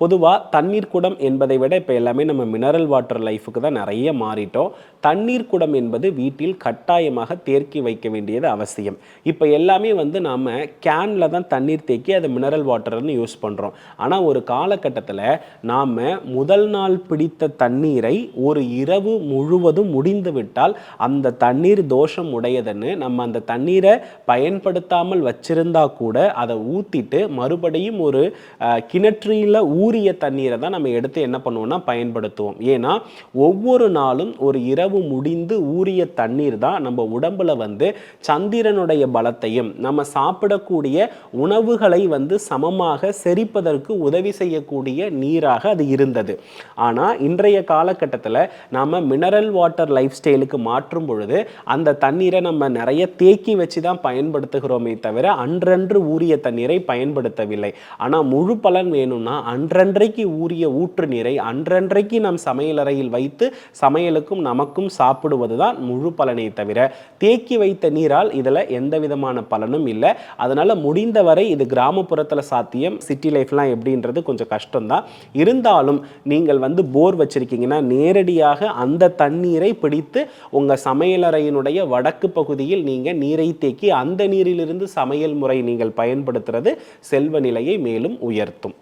பொதுவாக தண்ணீர் குடம் என்பதை விட இப்போ எல்லாமே நம்ம மினரல் வாட்டர் லைஃபுக்கு தான் நிறைய மாறிட்டோம். தண்ணீர் குடம் என்பது வீட்டில் கட்டாயமாக தேர்க்கி வைக்க வேண்டியது அவசியம். இப்போ எல்லாமே வந்து நாம் கேனில் தான் தண்ணீர் தேக்கி அதை மினரல் வாட்டர்னு யூஸ் பண்ணுறோம் ஆனால் ஒரு காலகட்டத்தில் நாம் முதல் நாள் பிடித்த தண்ணீரை ஒரு இரவு முழுவதும் முடிந்து விட்டால் அந்த தண்ணீர் தோஷம் உடையதுன்னு நம்ம அந்த தண்ணீரை பயன்படுத்தாமல் வச்சிருந்தா கூட அதை ஊற்றிட்டு மறுபடியும் ஒரு கிணற்றில் ஊ ஊறிய தண்ணீரை தான் நம்ம எடுத்து என்ன பண்ணுவோம்னா பயன்படுத்துவோம். ஏன்னா ஒவ்வொரு நாளும் ஒரு இரவு முடிந்து ஊறிய தண்ணீர் தான் நம்ம உடம்புல வந்து சந்திரனுடைய பலத்தையும் நம்ம சாப்பிடக்கூடிய உணவுகளை வந்து சமமாக செரிப்பதற்கு உதவி செய்யக்கூடிய நீராக அது இருந்தது. ஆனால் இன்றைய காலகட்டத்தில் நாம் மினரல் வாட்டர் லைஃப் ஸ்டைலுக்கு மாற்றும் பொழுது அந்த தண்ணீரை நம்ம நிறைய தேக்கி வச்சு தான் பயன்படுத்துகிறோமே தவிர அன்றன்று ஊறிய தண்ணீரை பயன்படுத்தவில்லை. ஆனால் முழு பலன் வேணும்னா அன்று அன்றன்றைக்கு ஊறிய ஊற்று நீரை அன்றன்றைக்கு நம் சமையலறையில் வைத்து சமையலுக்கும் நமக்கும் சாப்பிடுவது தான் முழு பலனை தவிர தேக்கி வைத்த நீரால் இதில் எந்த விதமான பலனும் இல்லை. அதனால் முடிந்தவரை இது கிராமப்புறத்தில் சாத்தியம் சிட்டி லைஃப்லாம் எப்படின்றது கொஞ்சம் கஷ்டம்தான். இருந்தாலும் நீங்கள் வந்து போர் வச்சுருக்கீங்கன்னா நேரடியாக அந்த தண்ணீரை பிடித்து உங்கள் சமையலறையினுடைய வடக்கு பகுதியில் நீங்கள் நீரை தேக்கி அந்த நீரிலிருந்து சமையல் முறை நீங்கள் பயன்படுத்துறது செல்வ நிலையை மேலும் உயர்த்தும்.